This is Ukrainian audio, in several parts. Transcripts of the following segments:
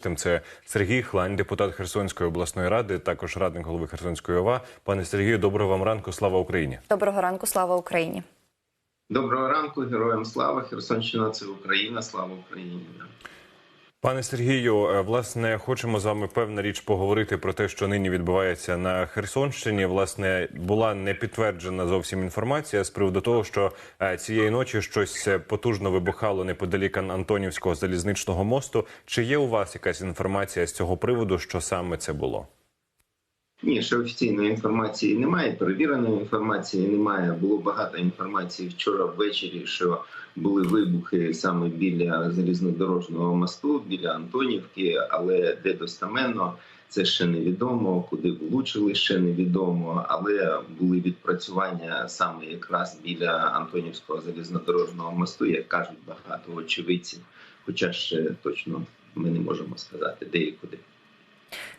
Тим це Сергій Хлань, депутат Херсонської обласної ради, також радник голови Херсонської ОВА. Пане Сергію, доброго вам ранку. Слава Україні. Доброго ранку, слава Україні. Доброго ранку, героям слава! Херсонщина це Україна, слава Україні. Пане Сергію, е, власне, хочемо з вами певна річ поговорити про те, що нині відбувається на Херсонщині. Власне, була не підтверджена зовсім інформація з приводу того, що е, цієї ночі щось е, потужно вибухало неподалік Антонівського залізничного мосту. Чи є у вас якась інформація з цього приводу, що саме це було? Ні, ще офіційної інформації немає. Перевіреної інформації немає. Було багато інформації вчора ввечері, що були вибухи саме біля залізнодорожнього мосту, біля Антонівки, але де достаменно це ще невідомо. Куди влучили, ще невідомо. Але були відпрацювання саме якраз біля Антонівського залізнодорожного мосту, як кажуть багато очевидців. Хоча ще точно ми не можемо сказати, де і куди.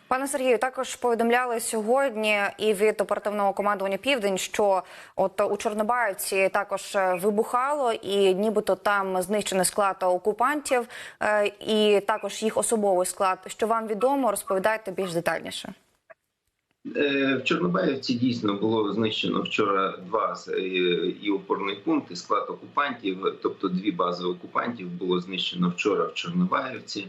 Пане Сергію, також повідомляли сьогодні і від оперативного командування Південь, що от у Чорнобаївці також вибухало, і нібито там знищений склад окупантів, е, і також їх особовий склад. Що вам відомо, розповідайте більш детальніше. Е, В Чорнобаївці дійсно було знищено вчора два е, і опорний пункт, і склад окупантів. Тобто дві бази окупантів було знищено вчора в Чорнобаївці.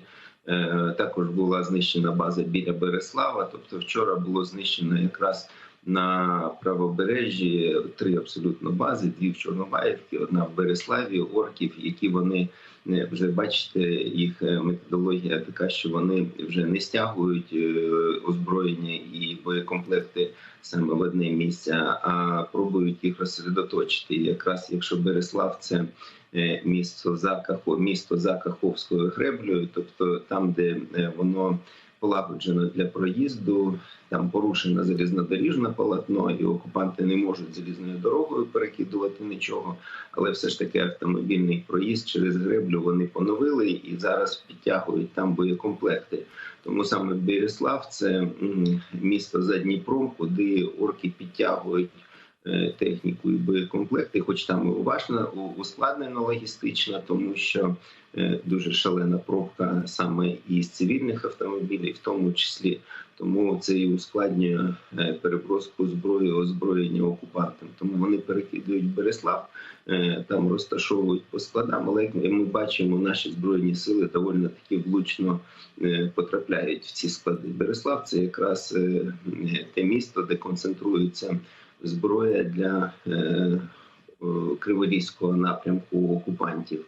Е, також була знищена база біля Береслава. Тобто, вчора було знищено якраз на правобережжі три абсолютно бази: дві в Чорнобаївці, одна в Береславі, орків, які вони вже бачите, їх методологія така, що вони вже не стягують озброєння і боєкомплекти саме в одне місце, а пробують їх розсередоточити. Якраз якщо Береслав це місто за місто за Каховською греблею, тобто там, де воно полагоджено для проїзду, там порушено залізнодоріжне полотно, і окупанти не можуть залізною дорогою перекидувати нічого, але все ж таки автомобільний проїзд через греблю вони поновили і зараз підтягують там боєкомплекти. Тому саме Береслав це місто за Дніпром, куди орки підтягують. Техніку і боєкомплекти, хоч там уважно ускладнено логістично, тому що дуже шалена пробка саме із цивільних автомобілів, в тому числі тому це і ускладнює переброску зброї озброєння окупантам. Тому вони перекидують Береслав, там розташовують по складам. Але як ми бачимо, наші збройні сили доволі таки влучно потрапляють в ці склади. Береслав це якраз те місто, де концентруються зброя для е, криворізького напрямку окупантів.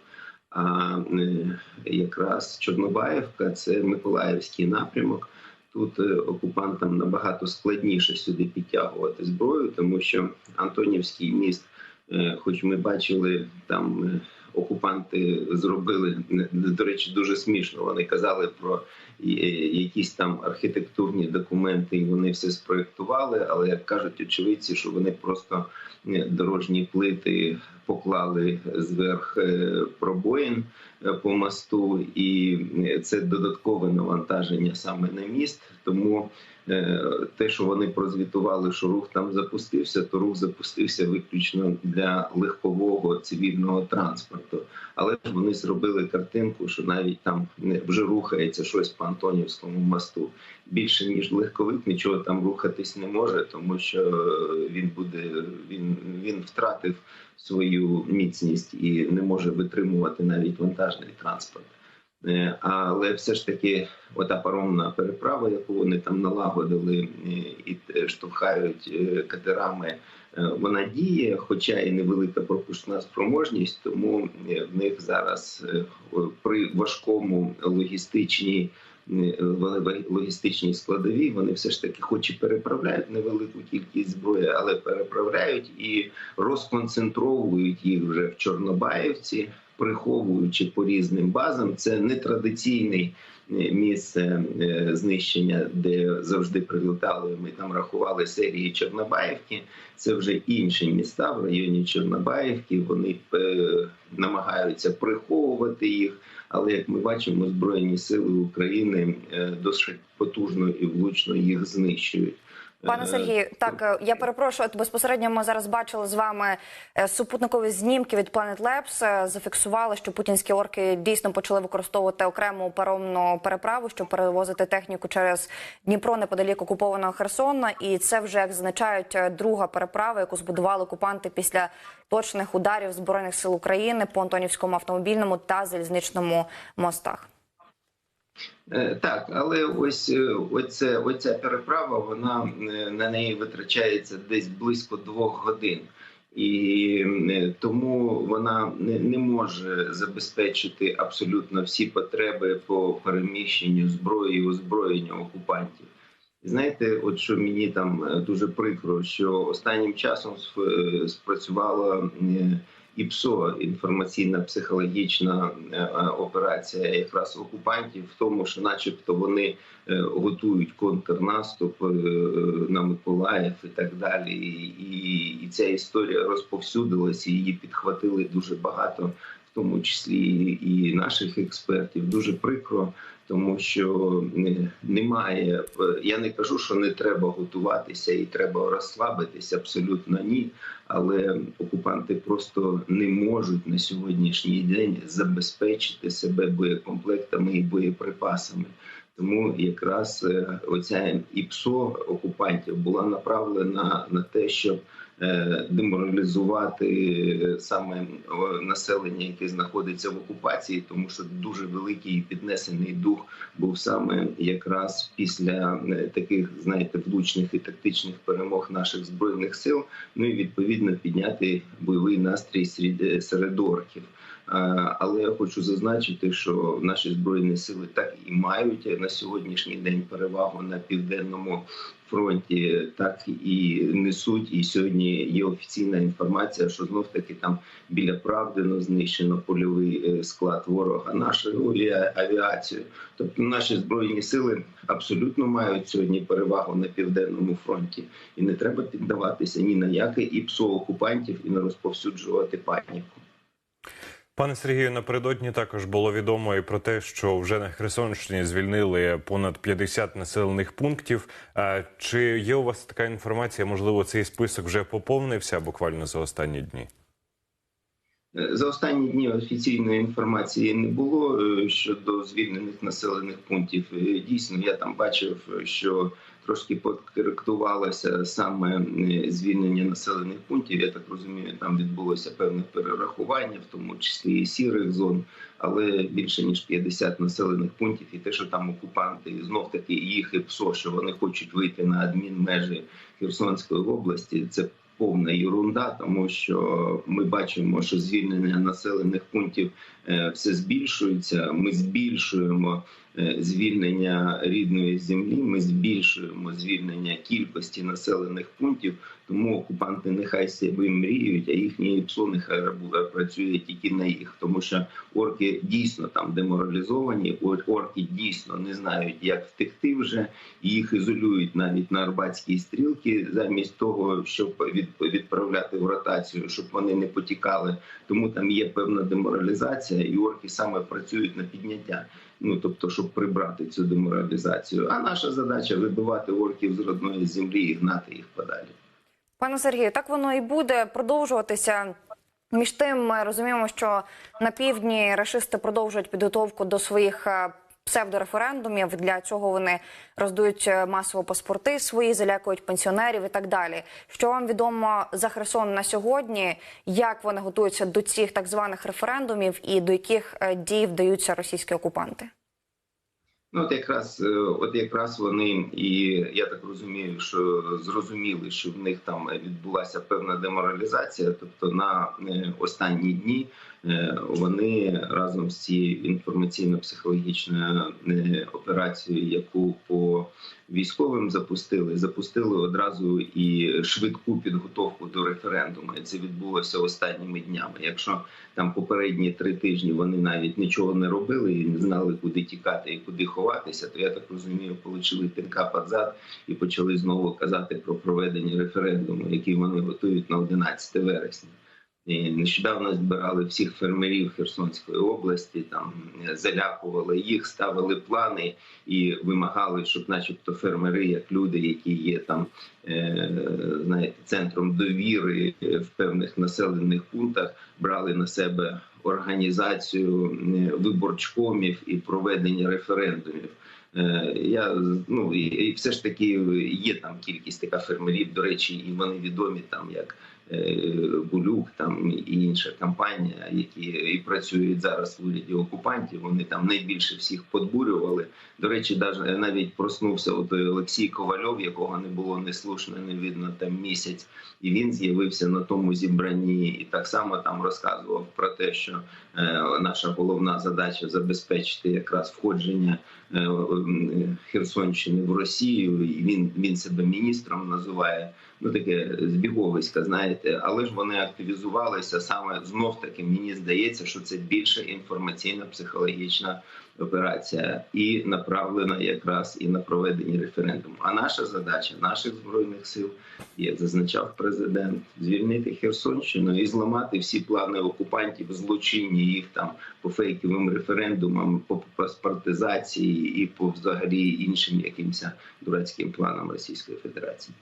А е, якраз Чорнобаївка це Миколаївський напрямок. Тут е, окупантам набагато складніше сюди підтягувати зброю, тому що Антонівський міст, е, хоч ми бачили там. Е, окупанти зробили до речі, дуже смішно. Вони казали про якісь там архітектурні документи, і вони все спроектували. Але як кажуть очевидці, що вони просто дорожні плити поклали зверх пробоїн по мосту, і це додаткове навантаження саме на міст. Тому те, що вони прозвітували, що рух там запустився, то рух запустився виключно для легкового цивільного транспорту. Але ж вони зробили картинку, що навіть там вже рухається щось по Антонівському мосту. Більше ніж легковик, нічого там рухатись не може, тому що він буде він, він втратив свою міцність і не може витримувати навіть вантажний транспорт. Але все ж таки, ота паромна переправа, яку вони там налагодили і штовхають катерами, вона діє, хоча і невелика пропускна спроможність, тому в них зараз при важкому логістичній логістичній складовій вони все ж таки, хоч і переправляють невелику кількість зброї, але переправляють і розконцентровують їх вже в Чорнобаївці приховуючи по різним базам. Це не традиційний місце знищення, де завжди прилітали. Ми там рахували серії Чорнобаївки. Це вже інші міста в районі Чорнобаївки. Вони намагаються приховувати їх. Але як ми бачимо, збройні сили України досить потужно і влучно їх знищують. Пане Е, Сергію, так е, я перепрошую. От безпосередньо ми зараз бачили з вами е, супутникові знімки від Planet Labs. Е, Зафіксували, що путінські орки дійсно почали використовувати окрему паромну переправу, щоб перевозити техніку через Дніпро неподалік окупованого Херсона. І це вже як зазначають е, друга переправа, яку збудували окупанти після точних ударів збройних сил України по Антонівському автомобільному та залізничному мостах. Е, Так, але ось е, оце, оця переправа, вона е, на неї витрачається десь близько двох годин. І тому вона не, не може забезпечити абсолютно всі потреби по переміщенню зброї і озброєння окупантів. Знаєте, от що мені там дуже прикро, що останнім часом спрацювала ІПСО інформаційна психологічна е, е, операція якраз окупантів в тому, що, начебто, вони е, готують контрнаступ на Миколаїв і так далі. І, і, ця історія розповсюдилася, її підхватили дуже багато, тому числі і наших експертів. Дуже прикро. Тому що е, немає, е, я не кажу, що не треба готуватися і треба розслабитися. Абсолютно ні. Але окупанти просто не можуть на сьогоднішній день забезпечити себе боєкомплектами і боєприпасами. Тому якраз е, оця ІПСО окупантів була направлена на те, щоб деморалізувати е, саме населення, яке знаходиться в окупації, тому що дуже великий піднесений дух був саме якраз після е, таких, знаєте, влучних і тактичних перемог наших збройних сил. Ну і відповідно підняти бойовий настрій серед, орків. Е, Але я хочу зазначити, що наші збройні сили так і мають на сьогоднішній день перевагу на південному фронті, так і несуть. І сьогодні є офіційна інформація, що знов таки там біля Правдино знищено польовий е, склад ворога, нашу авіацію. Тобто наші збройні сили абсолютно мають сьогодні перевагу на південному фронті, і не треба піддаватися ні на яке іпсо окупантів і не розповсюджувати паніку. Пане Сергію, напередодні також було відомо і про те, що вже на Херсонщині звільнили понад 50 населених пунктів. Чи є у вас така інформація? Можливо, цей список вже поповнився буквально за останні дні? Е, За останні дні офіційної інформації не було е, щодо звільнених населених пунктів. Е, Дійсно, я там бачив, що трошки подкоректувалося саме звільнення населених пунктів. Я так розумію, там відбулося певне перерахування, в тому числі і сірих зон, але більше ніж 50 населених пунктів, і те, що там окупанти знов таки їх і ПСО, що вони хочуть вийти на адмінмежі Херсонської області, це повна ерунда, тому що ми бачимо, що звільнення населених пунктів е, все збільшується. Ми збільшуємо звільнення рідної землі. Ми збільшуємо звільнення кількості населених пунктів. Тому окупанти нехай себе мріють, а їхні ПСО нехай рабу- працює тільки на їх, тому що орки дійсно там деморалізовані. Орки дійсно не знають, як втекти вже. Їх ізолюють навіть на Арбатській стрілки, замість того, щоб відправляти в ротацію, щоб вони не потікали. Тому там є певна деморалізація, і орки саме працюють на підняття. Ну тобто, щоб прибрати цю деморалізацію. А наша задача вибивати орків з родної землі і гнати їх подалі. Пане Сергію, так воно і буде продовжуватися. Між тим, ми розуміємо, що на півдні рашисти продовжують підготовку до своїх е, псевдореферендумів. Для цього вони роздають е, масово паспорти свої, залякують пенсіонерів і так далі. Що вам відомо за Херсон на сьогодні? Як вони готуються до цих так званих референдумів і до яких е, дій вдаються російські окупанти? Ну, от якраз, е, от якраз вони і я так розумію, що зрозуміли, що в них там відбулася певна деморалізація. Тобто на останні дні вони разом з цією інформаційно-психологічною е, операцією, яку по військовим запустили, запустили одразу і швидку підготовку до референдуму. Це відбулося останніми днями. Якщо там попередні три тижні вони навіть нічого не робили і не знали, куди тікати і куди ховатися, то я так розумію, отримали пінка під зад і почали знову казати про проведення референдуму, який вони готують на 11 вересня. Нещодавно збирали всіх фермерів Херсонської області, там е, залякували їх, ставили плани і вимагали, щоб, начебто, фермери, як люди, які є там, е, знаєте, центром довіри в певних населених пунктах, брали на себе організацію е, виборчкомів і проведення референдумів. Е, Я ну і, все ж таки є там кількість така фермерів. До речі, і вони відомі там як е, Булюк, там і інша компанія, які і працюють зараз в уряді окупантів. Вони там найбільше всіх подбурювали. До речі, навіть проснувся от Олексій Ковальов, якого не було не слушно, не видно там місяць, і він з'явився на тому зібранні, і так само там розказував про те, що е, наша головна задача забезпечити якраз входження е, Херсонщини в Росію. І він, він себе міністром називає. Ну таке збіговиська, знаєте, але ж вони активізувалися саме знов таки. Мені здається, що це більше інформаційна психологічна операція і направлена якраз і на проведення референдуму. А наша задача наших збройних сил, як зазначав президент, звільнити Херсонщину і зламати всі плани окупантів, злочинні їх там по фейковим референдумам, по паспортизації і по взагалі іншим якимось дурацьким планам Російської Федерації.